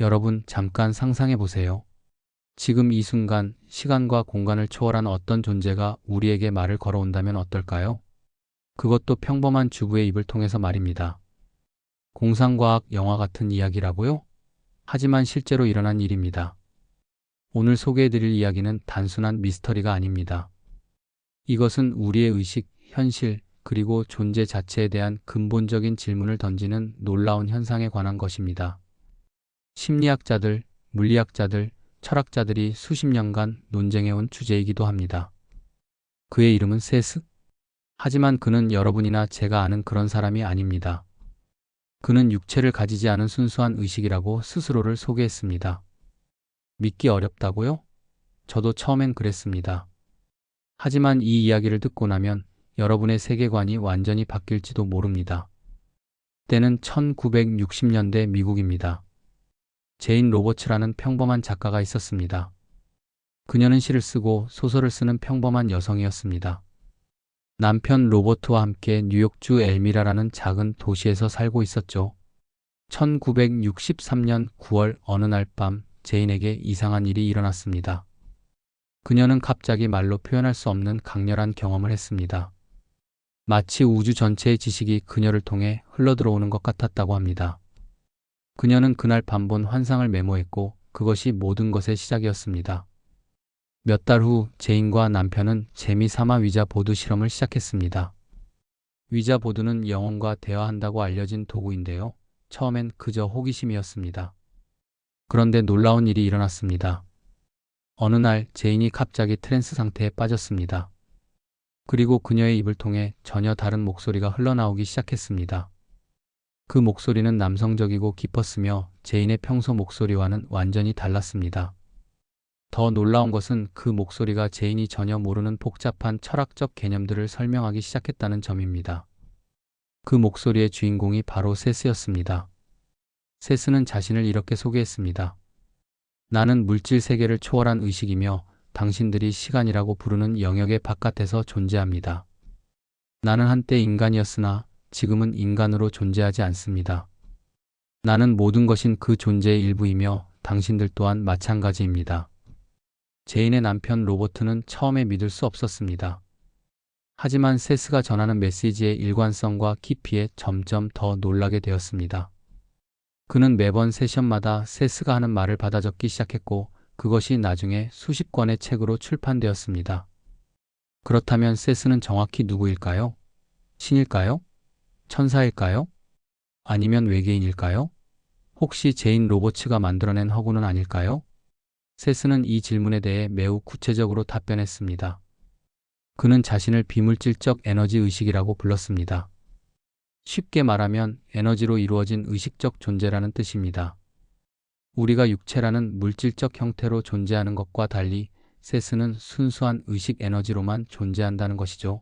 여러분 잠깐 상상해 보세요. 지금 이 순간 시간과 공간을 초월한 어떤 존재가 우리에게 말을 걸어온다면 어떨까요? 그것도 평범한 주부의 입을 통해서 말입니다. 공상과학 영화 같은 이야기라고요? 하지만 실제로 일어난 일입니다. 오늘 소개해 드릴 이야기는 단순한 미스터리가 아닙니다. 이것은 우리의 의식, 현실, 그리고 존재 자체에 대한 근본적인 질문을 던지는 놀라운 현상에 관한 것입니다. 심리학자들, 물리학자들, 철학자들이 수십 년간 논쟁해온 주제이기도 합니다. 그의 이름은 세스? 하지만 그는 여러분이나 제가 아는 그런 사람이 아닙니다. 그는 육체를 가지지 않은 순수한 의식이라고 스스로를 소개했습니다. 믿기 어렵다고요? 저도 처음엔 그랬습니다. 하지만 이 이야기를 듣고 나면 여러분의 세계관이 완전히 바뀔지도 모릅니다. 때는 1960년대 미국입니다. 제인 로버츠라는 평범한 작가가 있었습니다. 그녀는 시를 쓰고 소설을 쓰는 평범한 여성이었습니다. 남편 로버트와 함께 뉴욕주 엘미라라는 작은 도시에서 살고 있었죠. 1963년 9월 어느 날 밤 제인에게 이상한 일이 일어났습니다. 그녀는 갑자기 말로 표현할 수 없는 강렬한 경험을 했습니다. 마치 우주 전체의 지식이 그녀를 통해 흘러들어오는 것 같았다고 합니다. 그녀는 그날 밤 본 환상을 메모했고 그것이 모든 것의 시작이었습니다. 몇 달 후 제인과 남편은 재미삼아 위자 보드 실험을 시작했습니다. 위자 보드는 영혼과 대화한다고 알려진 도구인데요. 처음엔 그저 호기심이었습니다. 그런데 놀라운 일이 일어났습니다. 어느 날 제인이 갑자기 트랜스 상태에 빠졌습니다. 그리고 그녀의 입을 통해 전혀 다른 목소리가 흘러나오기 시작했습니다. 그 목소리는 남성적이고 깊었으며 제인의 평소 목소리와는 완전히 달랐습니다. 더 놀라운 것은 그 목소리가 제인이 전혀 모르는 복잡한 철학적 개념들을 설명하기 시작했다는 점입니다. 그 목소리의 주인공이 바로 세스였습니다. 세스는 자신을 이렇게 소개했습니다. 나는 물질 세계를 초월한 의식이며 당신들이 시간이라고 부르는 영역의 바깥에서 존재합니다. 나는 한때 인간이었으나 지금은 인간으로 존재하지 않습니다. 나는 모든 것인 그 존재의 일부이며 당신들 또한 마찬가지입니다. 제인의 남편 로버트는 처음에 믿을 수 없었습니다. 하지만 세스가 전하는 메시지의 일관성과 깊이에 점점 더 놀라게 되었습니다. 그는 매번 세션마다 세스가 하는 말을 받아 적기 시작했고 그것이 나중에 수십 권의 책으로 출판되었습니다. 그렇다면 세스는 정확히 누구일까요? 신일까요? 천사일까요? 아니면 외계인일까요? 혹시 제인 로버츠가 만들어낸 허구는 아닐까요? 세스는 이 질문에 대해 매우 구체적으로 답변했습니다. 그는 자신을 비물질적 에너지 의식이라고 불렀습니다. 쉽게 말하면 에너지로 이루어진 의식적 존재라는 뜻입니다. 우리가 육체라는 물질적 형태로 존재하는 것과 달리 세스는 순수한 의식 에너지로만 존재한다는 것이죠.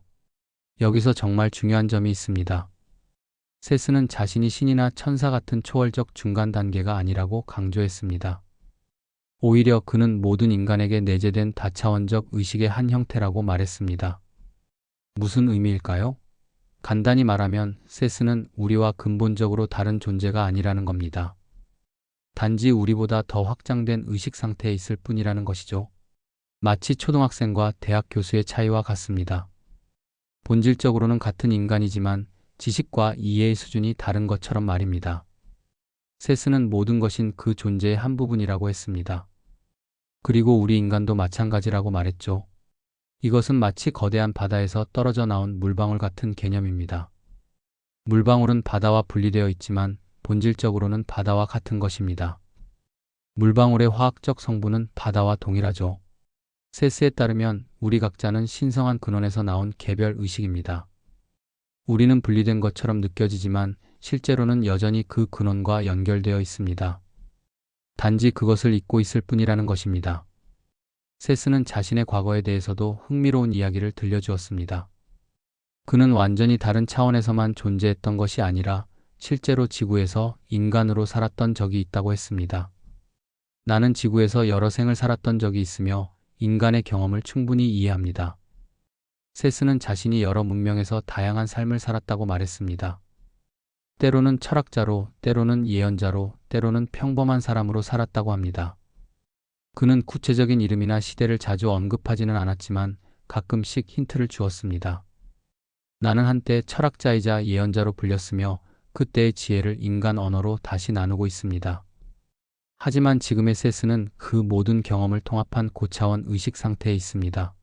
여기서 정말 중요한 점이 있습니다. 세스는 자신이 신이나 천사 같은 초월적 중간 단계가 아니라고 강조했습니다. 오히려 그는 모든 인간에게 내재된 다차원적 의식의 한 형태라고 말했습니다. 무슨 의미일까요? 간단히 말하면 세스는 우리와 근본적으로 다른 존재가 아니라는 겁니다. 단지 우리보다 더 확장된 의식 상태에 있을 뿐이라는 것이죠. 마치 초등학생과 대학 교수의 차이와 같습니다. 본질적으로는 같은 인간이지만 지식과 이해의 수준이 다른 것처럼 말입니다. 세스는 모든 것인 그 존재의 한 부분이라고 했습니다. 그리고 우리 인간도 마찬가지라고 말했죠. 이것은 마치 거대한 바다에서 떨어져 나온 물방울 같은 개념입니다. 물방울은 바다와 분리되어 있지만 본질적으로는 바다와 같은 것입니다. 물방울의 화학적 성분은 바다와 동일하죠. 세스에 따르면 우리 각자는 신성한 근원에서 나온 개별 의식입니다. 우리는 분리된 것처럼 느껴지지만 실제로는 여전히 그 근원과 연결되어 있습니다. 단지 그것을 잊고 있을 뿐이라는 것입니다. 세스는 자신의 과거에 대해서도 흥미로운 이야기를 들려주었습니다. 그는 완전히 다른 차원에서만 존재했던 것이 아니라 실제로 지구에서 인간으로 살았던 적이 있다고 했습니다. 나는 지구에서 여러 생을 살았던 적이 있으며 인간의 경험을 충분히 이해합니다. 세스는 자신이 여러 문명에서 다양한 삶을 살았다고 말했습니다. 때로는 철학자로, 때로는 예언자로, 때로는 평범한 사람으로 살았다고 합니다. 그는 구체적인 이름이나 시대를 자주 언급하지는 않았지만 가끔씩 힌트를 주었습니다. 나는 한때 철학자이자 예언자로 불렸으며 그때의 지혜를 인간 언어로 다시 나누고 있습니다. 하지만 지금의 세스는 그 모든 경험을 통합한 고차원 의식 상태에 있습니다.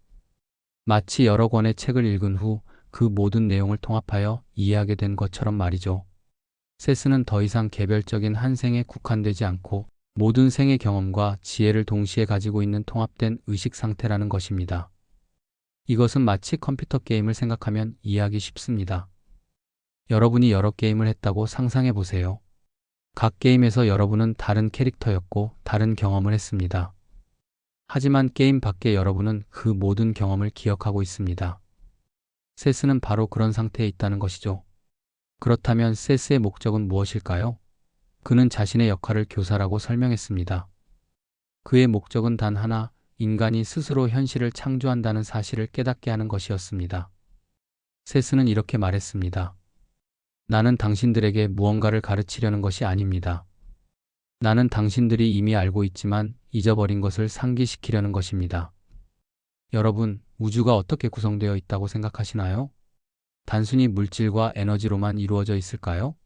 마치 여러 권의 책을 읽은 후 그 모든 내용을 통합하여 이해하게 된 것처럼 말이죠. 세스는 더 이상 개별적인 한 생에 국한되지 않고 모든 생의 경험과 지혜를 동시에 가지고 있는 통합된 의식 상태라는 것입니다. 이것은 마치 컴퓨터 게임을 생각하면 이해하기 쉽습니다. 여러분이 여러 게임을 했다고 상상해 보세요. 각 게임에서 여러분은 다른 캐릭터였고 다른 경험을 했습니다. 하지만 게임 밖에 여러분은 그 모든 경험을 기억하고 있습니다. 세스는 바로 그런 상태에 있다는 것이죠. 그렇다면 세스의 목적은 무엇일까요? 그는 자신의 역할을 교사라고 설명했습니다. 그의 목적은 단 하나, 인간이 스스로 현실을 창조한다는 사실을 깨닫게 하는 것이었습니다. 세스는 이렇게 말했습니다. 나는 당신들에게 무언가를 가르치려는 것이 아닙니다. 나는 당신들이 이미 알고 있지만 잊어버린 것을 상기시키려는 것입니다. 여러분, 우주가 어떻게 구성되어 있다고 생각하시나요? 단순히 물질과 에너지로만 이루어져 있을까요?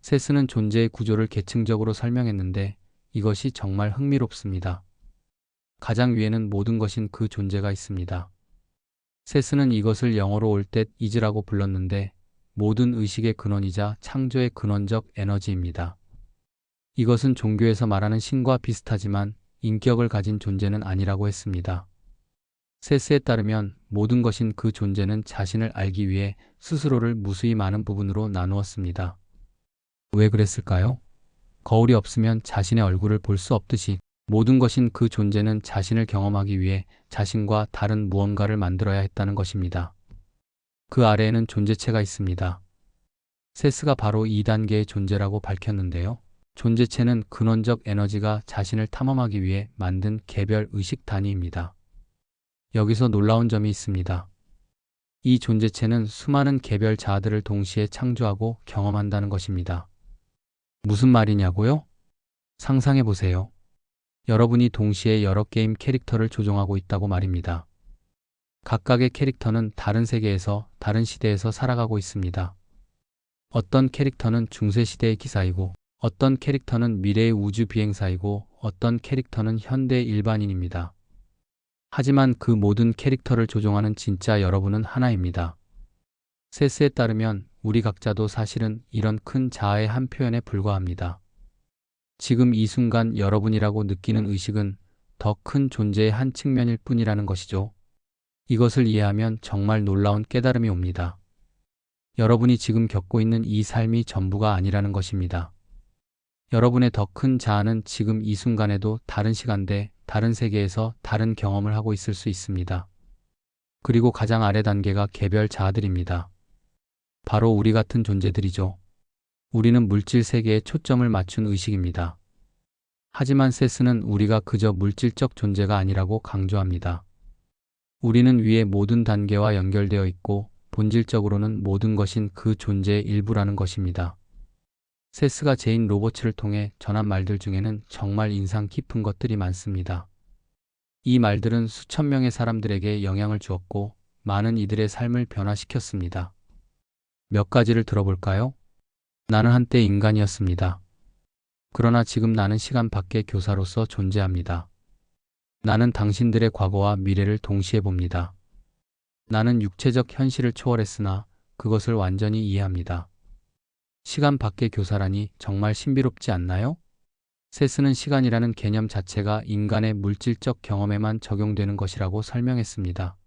세스는 존재의 구조를 계층적으로 설명했는데 이것이 정말 흥미롭습니다. 가장 위에는 모든 것인 그 존재가 있습니다. 세스는 이것을 영어로 올때 이즈라고 불렀는데 모든 의식의 근원이자 창조의 근원적 에너지입니다. 이것은 종교에서 말하는 신과 비슷하지만 인격을 가진 존재는 아니라고 했습니다. 세스에 따르면 모든 것인 그 존재는 자신을 알기 위해 스스로를 무수히 많은 부분으로 나누었습니다. 왜 그랬을까요? 거울이 없으면 자신의 얼굴을 볼 수 없듯이 모든 것인 그 존재는 자신을 경험하기 위해 자신과 다른 무언가를 만들어야 했다는 것입니다. 그 아래에는 존재체가 있습니다. 세스가 바로 2단계의 존재라고 밝혔는데요. 존재체는 근원적 에너지가 자신을 탐험하기 위해 만든 개별 의식 단위입니다. 여기서 놀라운 점이 있습니다. 이 존재체는 수많은 개별 자아들을 동시에 창조하고 경험한다는 것입니다. 무슨 말이냐고요? 상상해 보세요. 여러분이 동시에 여러 게임 캐릭터를 조종하고 있다고 말입니다. 각각의 캐릭터는 다른 세계에서 다른 시대에서 살아가고 있습니다. 어떤 캐릭터는 중세시대의 기사이고 어떤 캐릭터는 미래의 우주 비행사이고 어떤 캐릭터는 현대 일반인입니다. 하지만 그 모든 캐릭터를 조종하는 진짜 여러분은 하나입니다. 세스에 따르면 우리 각자도 사실은 이런 큰 자아의 한 표현에 불과합니다. 지금 이 순간 여러분이라고 느끼는 의식은 더 큰 존재의 한 측면일 뿐이라는 것이죠. 이것을 이해하면 정말 놀라운 깨달음이 옵니다. 여러분이 지금 겪고 있는 이 삶이 전부가 아니라는 것입니다. 여러분의 더 큰 자아는 지금 이 순간에도 다른 시간대, 다른 세계에서 다른 경험을 하고 있을 수 있습니다. 그리고 가장 아래 단계가 개별 자아들입니다. 바로 우리 같은 존재들이죠. 우리는 물질 세계에 초점을 맞춘 의식입니다. 하지만 세스는 우리가 그저 물질적 존재가 아니라고 강조합니다. 우리는 위의 모든 단계와 연결되어 있고 본질적으로는 모든 것인 그 존재의 일부라는 것입니다. 세스가 제인 로버츠를 통해 전한 말들 중에는 정말 인상 깊은 것들이 많습니다. 이 말들은 수천 명의 사람들에게 영향을 주었고 많은 이들의 삶을 변화시켰습니다. 몇 가지를 들어볼까요? 나는 한때 인간이었습니다. 그러나 지금 나는 시간 밖의 교사로서 존재합니다. 나는 당신들의 과거와 미래를 동시에 봅니다. 나는 육체적 현실을 초월했으나 그것을 완전히 이해합니다. 시간 밖의 교사라니 정말 신비롭지 않나요? 세스는 시간이라는 개념 자체가 인간의 물질적 경험에만 적용되는 것이라고 설명했습니다.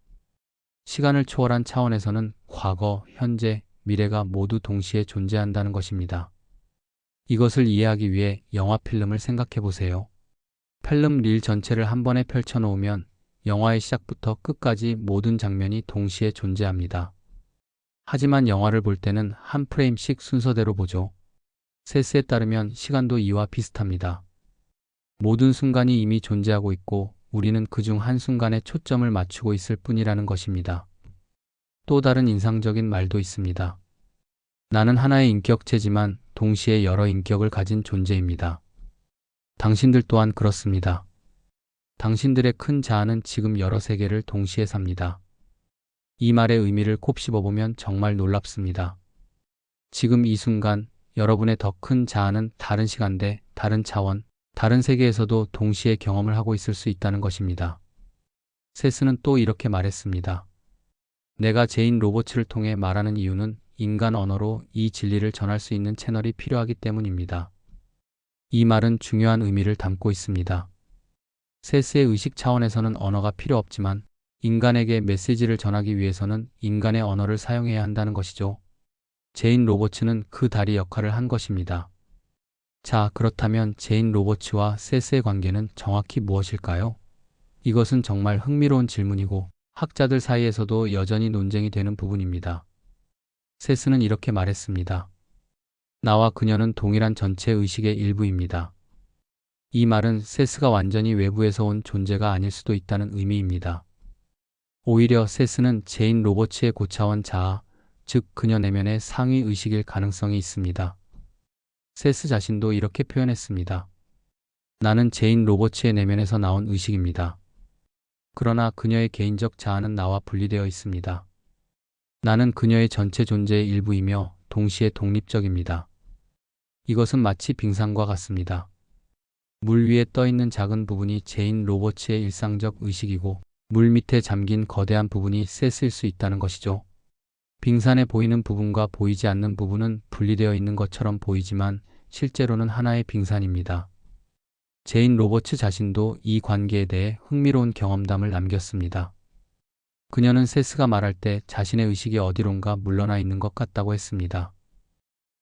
시간을 초월한 차원에서는 과거, 현재, 미래가 모두 동시에 존재한다는 것입니다. 이것을 이해하기 위해 영화 필름을 생각해 보세요. 필름 릴 전체를 한 번에 펼쳐 놓으면 영화의 시작부터 끝까지 모든 장면이 동시에 존재합니다. 하지만 영화를 볼 때는 한 프레임씩 순서대로 보죠. 세스에 따르면 시간도 이와 비슷합니다. 모든 순간이 이미 존재하고 있고 우리는 그 중 한 순간에 초점을 맞추고 있을 뿐이라는 것입니다. 또 다른 인상적인 말도 있습니다. 나는 하나의 인격체지만 동시에 여러 인격을 가진 존재입니다. 당신들 또한 그렇습니다. 당신들의 큰 자아는 지금 여러 세계를 동시에 삽니다. 이 말의 의미를 곱씹어 보면 정말 놀랍습니다. 지금 이 순간 여러분의 더 큰 자아는 다른 시간대, 다른 차원, 다른 세계에서도 동시에 경험을 하고 있을 수 있다는 것입니다. 세스는 또 이렇게 말했습니다. 내가 제인 로봇을 통해 말하는 이유는 인간 언어로 이 진리를 전할 수 있는 채널이 필요하기 때문입니다. 이 말은 중요한 의미를 담고 있습니다. 세스의 의식 차원에서는 언어가 필요 없지만 인간에게 메시지를 전하기 위해서는 인간의 언어를 사용해야 한다는 것이죠. 제인 로버츠는 그 다리 역할을 한 것입니다. 자, 그렇다면 제인 로버츠와 세스의 관계는 정확히 무엇일까요? 이것은 정말 흥미로운 질문이고 학자들 사이에서도 여전히 논쟁이 되는 부분입니다. 세스는 이렇게 말했습니다. 나와 그녀는 동일한 전체 의식의 일부입니다. 이 말은 세스가 완전히 외부에서 온 존재가 아닐 수도 있다는 의미입니다. 오히려 세스는 제인 로버츠의 고차원 자아, 즉 그녀 내면의 상위 의식일 가능성이 있습니다. 세스 자신도 이렇게 표현했습니다. 나는 제인 로버츠의 내면에서 나온 의식입니다. 그러나 그녀의 개인적 자아는 나와 분리되어 있습니다. 나는 그녀의 전체 존재의 일부이며 동시에 독립적입니다. 이것은 마치 빙산과 같습니다. 물 위에 떠 있는 작은 부분이 제인 로버츠의 일상적 의식이고 물 밑에 잠긴 거대한 부분이 셋일 수 있다는 것이죠. 빙산에 보이는 부분과 보이지 않는 부분은 분리되어 있는 것처럼 보이지만 실제로는 하나의 빙산입니다. 제인 로버츠 자신도 이 관계에 대해 흥미로운 경험담을 남겼습니다. 그녀는 세스가 말할 때 자신의 의식이 어디론가 물러나 있는 것 같다고 했습니다.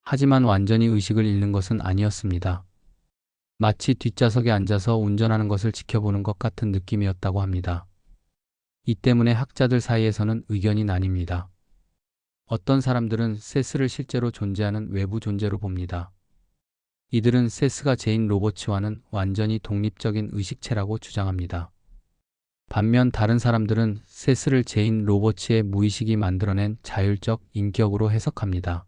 하지만 완전히 의식을 잃는 것은 아니었습니다. 마치 뒷좌석에 앉아서 운전하는 것을 지켜보는 것 같은 느낌이었다고 합니다. 이 때문에 학자들 사이에서는 의견이 나뉩니다. 어떤 사람들은 세스를 실제로 존재하는 외부 존재로 봅니다. 이들은 세스가 제인 로버츠와는 완전히 독립적인 의식체라고 주장합니다. 반면 다른 사람들은 세스를 제인 로버츠의 무의식이 만들어낸 자율적 인격으로 해석합니다.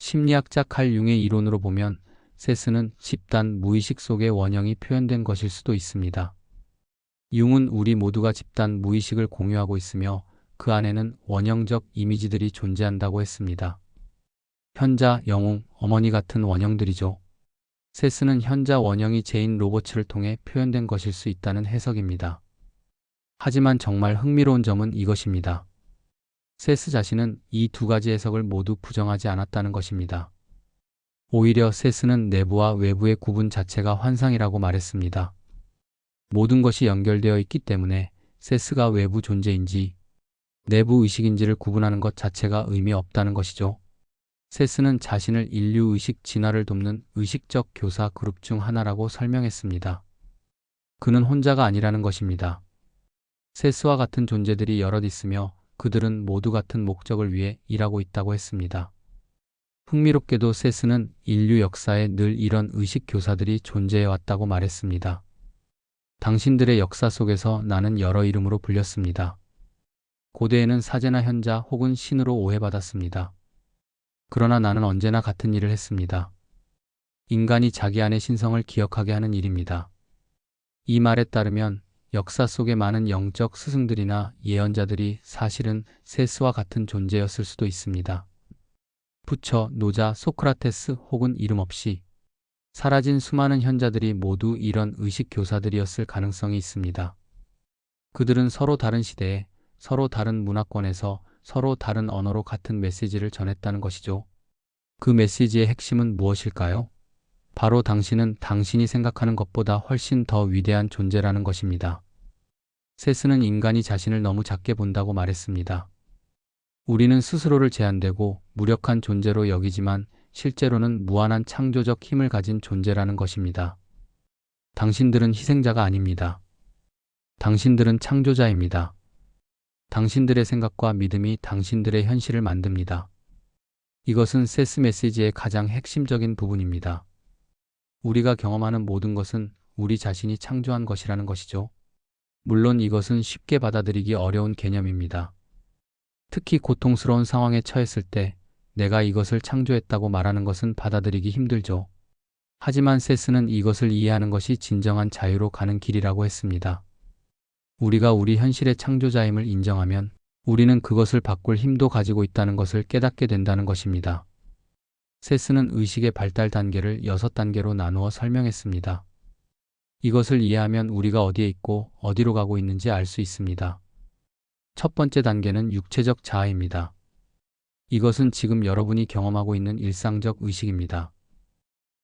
심리학자 칼 융의 이론으로 보면 세스는 집단 무의식 속의 원형이 표현된 것일 수도 있습니다. 융은 우리 모두가 집단 무의식을 공유하고 있으며 그 안에는 원형적 이미지들이 존재한다고 했습니다. 현자, 영웅, 어머니 같은 원형들이죠. 세스는 현자 원형이 제인 로버츠를 통해 표현된 것일 수 있다는 해석입니다. 하지만 정말 흥미로운 점은 이것입니다. 세스 자신은 이 두 가지 해석을 모두 부정하지 않았다는 것입니다. 오히려 세스는 내부와 외부의 구분 자체가 환상이라고 말했습니다. 모든 것이 연결되어 있기 때문에 세스가 외부 존재인지 내부 의식인지를 구분하는 것 자체가 의미 없다는 것이죠. 세스는 자신을 인류 의식 진화를 돕는 의식적 교사 그룹 중 하나라고 설명했습니다. 그는 혼자가 아니라는 것입니다. 세스와 같은 존재들이 여럿 있으며 그들은 모두 같은 목적을 위해 일하고 있다고 했습니다. 흥미롭게도 세스는 인류 역사에 늘 이런 의식 교사들이 존재해 왔다고 말했습니다. 당신들의 역사 속에서 나는 여러 이름으로 불렸습니다. 고대에는 사제나 현자 혹은 신으로 오해받았습니다. 그러나 나는 언제나 같은 일을 했습니다. 인간이 자기 안의 신성을 기억하게 하는 일입니다. 이 말에 따르면 역사 속의 많은 영적 스승들이나 예언자들이 사실은 세스와 같은 존재였을 수도 있습니다. 부처, 노자, 소크라테스 혹은 이름 없이 사라진 수많은 현자들이 모두 이런 의식 교사들이었을 가능성이 있습니다. 그들은 서로 다른 시대에 서로 다른 문화권에서 서로 다른 언어로 같은 메시지를 전했다는 것이죠. 그 메시지의 핵심은 무엇일까요? 바로 당신은 당신이 생각하는 것보다 훨씬 더 위대한 존재라는 것입니다. 세스는 인간이 자신을 너무 작게 본다고 말했습니다. 우리는 스스로를 제한되고 무력한 존재로 여기지만 실제로는 무한한 창조적 힘을 가진 존재라는 것입니다. 당신들은 희생자가 아닙니다. 당신들은 창조자입니다. 당신들의 생각과 믿음이 당신들의 현실을 만듭니다. 이것은 세스 메시지의 가장 핵심적인 부분입니다. 우리가 경험하는 모든 것은 우리 자신이 창조한 것이라는 것이죠. 물론 이것은 쉽게 받아들이기 어려운 개념입니다. 특히 고통스러운 상황에 처했을 때 내가 이것을 창조했다고 말하는 것은 받아들이기 힘들죠. 하지만 세스는 이것을 이해하는 것이 진정한 자유로 가는 길이라고 했습니다. 우리가 우리 현실의 창조자임을 인정하면 우리는 그것을 바꿀 힘도 가지고 있다는 것을 깨닫게 된다는 것입니다. 세스는 의식의 발달 단계를 여섯 단계로 나누어 설명했습니다. 이것을 이해하면 우리가 어디에 있고 어디로 가고 있는지 알 수 있습니다. 첫 번째 단계는 육체적 자아입니다. 이것은 지금 여러분이 경험하고 있는 일상적 의식입니다.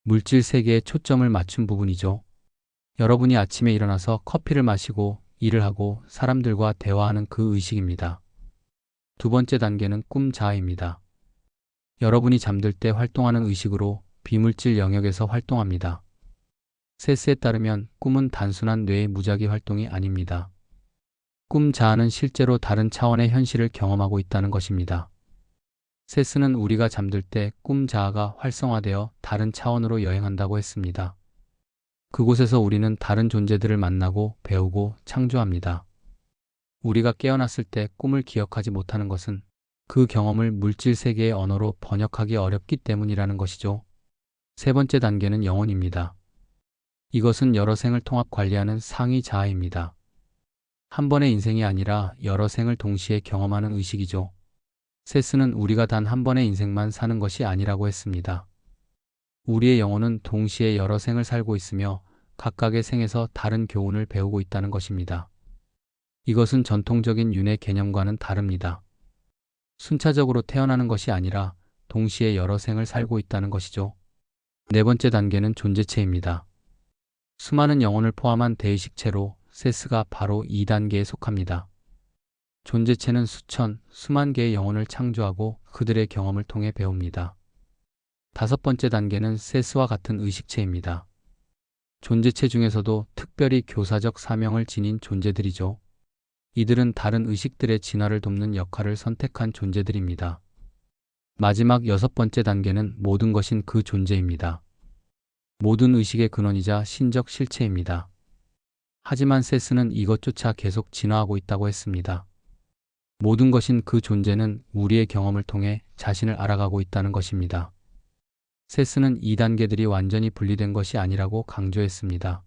물질 세계에 초점을 맞춘 부분이죠. 여러분이 아침에 일어나서 커피를 마시고 일을 하고 사람들과 대화하는 그 의식입니다. 두 번째 단계는 꿈 자아입니다. 여러분이 잠들 때 활동하는 의식으로 비물질 영역에서 활동합니다. 세스에 따르면 꿈은 단순한 뇌의 무작위 활동이 아닙니다. 꿈 자아는 실제로 다른 차원의 현실을 경험하고 있다는 것입니다. 세스는 우리가 잠들 때 꿈 자아가 활성화되어 다른 차원으로 여행한다고 했습니다. 그곳에서 우리는 다른 존재들을 만나고 배우고 창조합니다. 우리가 깨어났을 때 꿈을 기억하지 못하는 것은 그 경험을 물질 세계의 언어로 번역하기 어렵기 때문이라는 것이죠. 세 번째 단계는 영혼입니다. 이것은 여러 생을 통합 관리하는 상위 자아입니다. 한 번의 인생이 아니라 여러 생을 동시에 경험하는 의식이죠. 세스는 우리가 단 한 번의 인생만 사는 것이 아니라고 했습니다. 우리의 영혼은 동시에 여러 생을 살고 있으며 각각의 생에서 다른 교훈을 배우고 있다는 것입니다. 이것은 전통적인 윤회 개념과는 다릅니다. 순차적으로 태어나는 것이 아니라 동시에 여러 생을 살고 있다는 것이죠. 네 번째 단계는 존재체입니다. 수많은 영혼을 포함한 대의식체로 세스가 바로 2단계에 속합니다. 존재체는 수천, 수만 개의 영혼을 창조하고 그들의 경험을 통해 배웁니다. 다섯 번째 단계는 세스와 같은 의식체입니다. 존재체 중에서도 특별히 교사적 사명을 지닌 존재들이죠. 이들은 다른 의식들의 진화를 돕는 역할을 선택한 존재들입니다. 마지막 여섯 번째 단계는 모든 것인 그 존재입니다. 모든 의식의 근원이자 신적 실체입니다. 하지만 세스는 이것조차 계속 진화하고 있다고 했습니다. 모든 것인 그 존재는 우리의 경험을 통해 자신을 알아가고 있다는 것입니다. 세스는 이 단계들이 완전히 분리된 것이 아니라고 강조했습니다.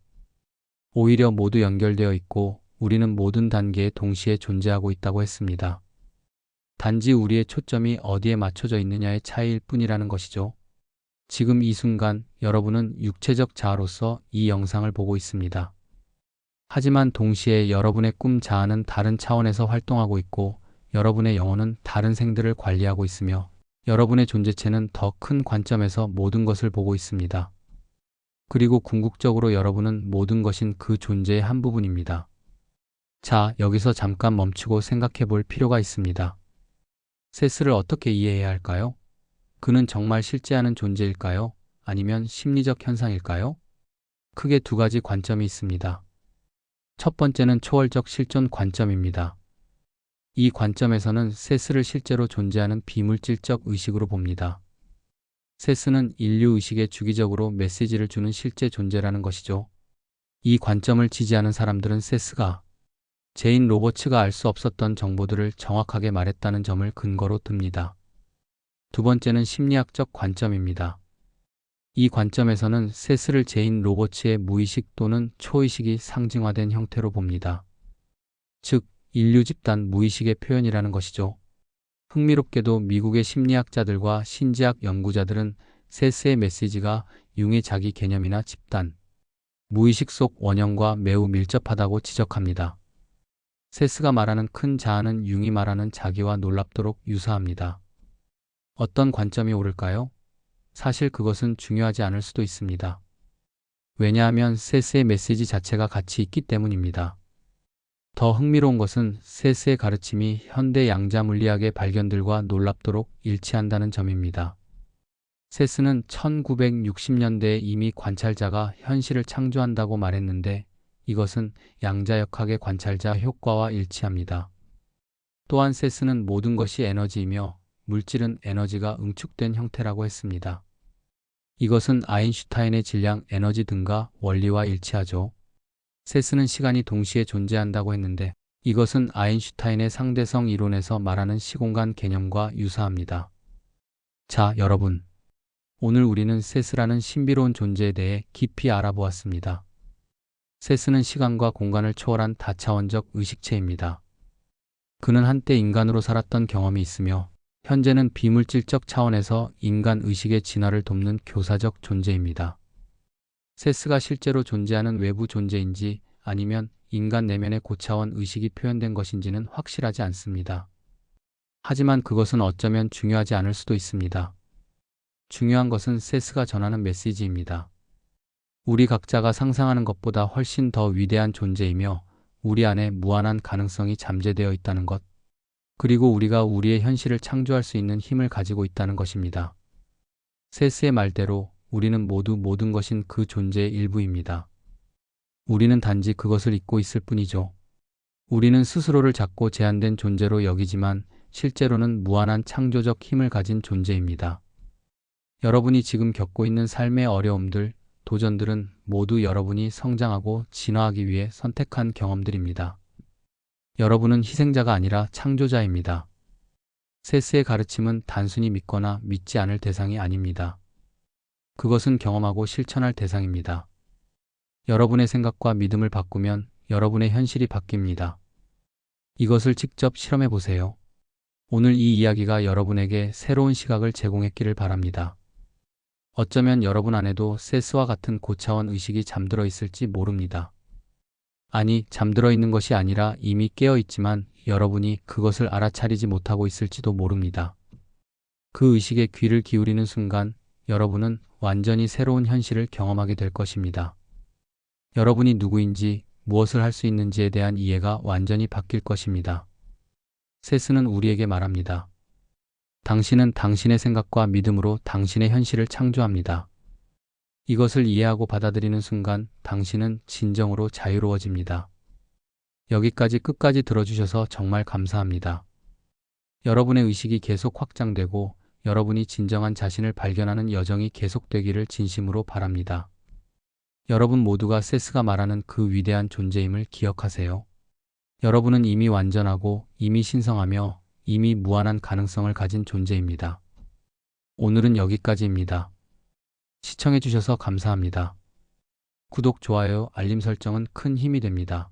오히려 모두 연결되어 있고 우리는 모든 단계에 동시에 존재하고 있다고 했습니다. 단지 우리의 초점이 어디에 맞춰져 있느냐의 차이일 뿐이라는 것이죠. 지금 이 순간 여러분은 육체적 자아로서 이 영상을 보고 있습니다. 하지만 동시에 여러분의 꿈 자아는 다른 차원에서 활동하고 있고 여러분의 영혼은 다른 생들을 관리하고 있으며 여러분의 존재체는 더 큰 관점에서 모든 것을 보고 있습니다. 그리고 궁극적으로 여러분은 모든 것인 그 존재의 한 부분입니다. 자, 여기서 잠깐 멈추고 생각해 볼 필요가 있습니다. 세스를 어떻게 이해해야 할까요? 그는 정말 실제하는 존재일까요? 아니면 심리적 현상일까요? 크게 두 가지 관점이 있습니다. 첫 번째는 초월적 실존 관점입니다. 이 관점에서는 세스를 실제로 존재하는 비물질적 의식으로 봅니다. 세스는 인류 의식에 주기적으로 메시지를 주는 실제 존재라는 것이죠. 이 관점을 지지하는 사람들은 세스가 제인 로버츠가 알 수 없었던 정보들을 정확하게 말했다는 점을 근거로 듭니다. 두 번째는 심리학적 관점입니다. 이 관점에서는 세스를 제인 로버츠의 무의식 또는 초의식이 상징화된 형태로 봅니다. 즉, 인류 집단 무의식의 표현이라는 것이죠. 흥미롭게도 미국의 심리학자들과 신지학 연구자들은 세스의 메시지가 융의 자기 개념이나 집단, 무의식 속 원형과 매우 밀접하다고 지적합니다. 세스가 말하는 큰 자아는 융이 말하는 자기와 놀랍도록 유사합니다. 어떤 관점이 옳을까요? 사실 그것은 중요하지 않을 수도 있습니다. 왜냐하면 세스의 메시지 자체가 같이 있기 때문입니다. 더 흥미로운 것은 세스의 가르침이 현대 양자 물리학의 발견들과 놀랍도록 일치한다는 점입니다. 세스는 1960년대에 이미 관찰자가 현실을 창조한다고 말했는데 이것은 양자역학의 관찰자 효과와 일치합니다. 또한 세스는 모든 것이 에너지이며 물질은 에너지가 응축된 형태라고 했습니다. 이것은 아인슈타인의 질량 에너지 등과 원리와 일치하죠. 세스는 시간이 동시에 존재한다고 했는데 이것은 아인슈타인의 상대성 이론에서 말하는 시공간 개념과 유사합니다. 자, 여러분. 오늘 우리는 세스라는 신비로운 존재에 대해 깊이 알아보았습니다. 세스는 시간과 공간을 초월한 다차원적 의식체입니다. 그는 한때 인간으로 살았던 경험이 있으며 현재는 비물질적 차원에서 인간 의식의 진화를 돕는 교사적 존재입니다. 세스가 실제로 존재하는 외부 존재인지 아니면 인간 내면의 고차원 의식이 표현된 것인지는 확실하지 않습니다. 하지만 그것은 어쩌면 중요하지 않을 수도 있습니다. 중요한 것은 세스가 전하는 메시지입니다. 우리 각자가 상상하는 것보다 훨씬 더 위대한 존재이며 우리 안에 무한한 가능성이 잠재되어 있다는 것, 그리고 우리가 우리의 현실을 창조할 수 있는 힘을 가지고 있다는 것입니다. 세스의 말대로 우리는 모두 모든 것인 그 존재의 일부입니다. 우리는 단지 그것을 잊고 있을 뿐이죠. 우리는 스스로를 작고 제한된 존재로 여기지만 실제로는 무한한 창조적 힘을 가진 존재입니다. 여러분이 지금 겪고 있는 삶의 어려움들, 도전들은 모두 여러분이 성장하고 진화하기 위해 선택한 경험들입니다. 여러분은 희생자가 아니라 창조자입니다. 세스의 가르침은 단순히 믿거나 믿지 않을 대상이 아닙니다. 그것은 경험하고 실천할 대상입니다. 여러분의 생각과 믿음을 바꾸면 여러분의 현실이 바뀝니다. 이것을 직접 실험해 보세요. 오늘 이 이야기가 여러분에게 새로운 시각을 제공했기를 바랍니다. 어쩌면 여러분 안에도 세스와 같은 고차원 의식이 잠들어 있을지 모릅니다. 아니, 잠들어 있는 것이 아니라 이미 깨어 있지만 여러분이 그것을 알아차리지 못하고 있을지도 모릅니다. 그 의식에 귀를 기울이는 순간 여러분은 완전히 새로운 현실을 경험하게 될 것입니다. 여러분이 누구인지 무엇을 할 수 있는지에 대한 이해가 완전히 바뀔 것입니다. 세스는 우리에게 말합니다. 당신은 당신의 생각과 믿음으로 당신의 현실을 창조합니다. 이것을 이해하고 받아들이는 순간 당신은 진정으로 자유로워집니다. 여기까지 끝까지 들어주셔서 정말 감사합니다. 여러분의 의식이 계속 확장되고 여러분이 진정한 자신을 발견하는 여정이 계속되기를 진심으로 바랍니다. 여러분 모두가 세스가 말하는 그 위대한 존재임을 기억하세요. 여러분은 이미 완전하고 이미 신성하며 이미 무한한 가능성을 가진 존재입니다. 오늘은 여기까지입니다. 시청해주셔서 감사합니다. 구독, 좋아요, 알림 설정은 큰 힘이 됩니다.